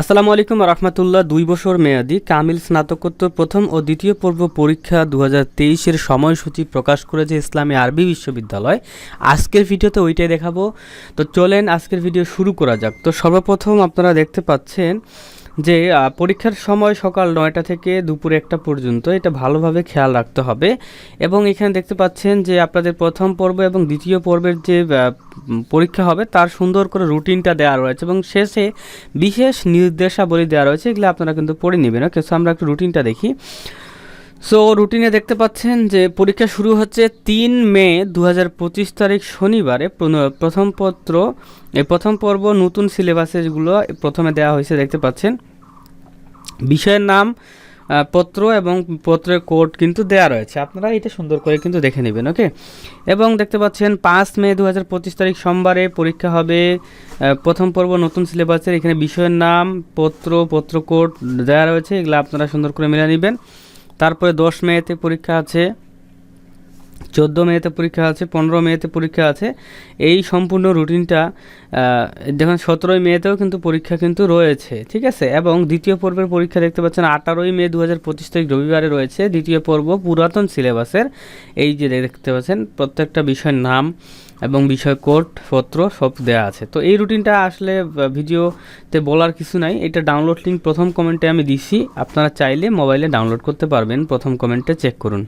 আসসালামু আলাইকুম রহমতুল্লাহ। দুই বছর মেয়াদি কামিল স্নাতকোত্তর প্রথম ও দ্বিতীয় পর্ব পরীক্ষা দু হাজার সময়সূচি প্রকাশ করেছে ইসলামী আরবি বিশ্ববিদ্যালয়। আজকের ভিডিওতে ওইটাই দেখাবো। তো চলেন আজকের ভিডিও শুরু করা যাক। তো সর্বপ্রথম আপনারা দেখতে পাচ্ছেন যে পরীক্ষার সময় সকাল নয়টা থেকে দুপুর একটা পর্যন্ত এটা ভালোভাবে খেয়াল রাখতে হবে। এবং এখানে দেখতে পাচ্ছেন যে, আপনাদের প্রথম পর্ব এবং দ্বিতীয় পর্বের যে পরীক্ষা হবে, তার সুন্দর করে রুটিনটা দেওয়া রয়েছে এবং শেষে বিশেষ নির্দেশাবলী দেওয়া রয়েছে। এগুলো আপনারা কিন্তু পড়ে নেবেন। ওকে, সো আমরা একটু রুটিনটা দেখি। সো রুটিনে দেখতে পাচ্ছেন যে পরীক্ষা শুরু হচ্ছে তিন মে দু হাজার পঁচিশ তারিখ শনিবারে। প্রথম পত্র, এই প্রথম পর্ব নতুন সিলেবাসেসগুলো প্রথমে দেওয়া হয়েছে দেখতে পাচ্ছেন। বিষয়ের নাম পত্র এবং পত্রের কোড কিন্তু দেওয়া রয়েছে। আপনারা এটা সুন্দর করে কিন্তু দেখে নেবেন, ওকে? এবং দেখতে পাচ্ছেন পাঁচ মে দু হাজার পঁচিশ তারিখ সোমবারে পরীক্ষা হবে প্রথম পর্ব নতুন সিলেবাসের। এখানে বিষয়ের নাম, পত্র পত্র কোড দেওয়া রয়েছে। এগুলো আপনারা সুন্দর করে মিলে নেবেন। তারপরে দশ মেতে পরীক্ষা আছে। চোদ্দ মেতে পরীক্ষা আছে, পনেরো মেতে পরীক্ষা আছে। এই সম্পূর্ণ রুটিনটা দেখুন, সতেরোই মেতেও কিন্তু পরীক্ষা কিন্তু রয়েছে, ঠিক আছে? এবং দ্বিতীয় পর্বের পরীক্ষা দেখতে পাচ্ছেন, আঠারোই মে দু হাজার পঁচিশ তারিখ রবিবারে রয়েছে। দ্বিতীয় পর্ব পুরাতন সিলেবাসের, এই যে দেখতে পাচ্ছেন, প্রত্যেকটা বিষয়ের নাম এবং বিষয় কোড পত্র সব দেওয়া আছে। তো এই রুটিনটা আসলে ভিডিওতে বলার কিছু নাই। এটা ডাউনলোড লিঙ্ক প্রথম কমেন্টে আমি দিছি। আপনারা চাইলে মোবাইলে ডাউনলোড করতে পারবেন। প্রথম কমেন্টে চেক করুন।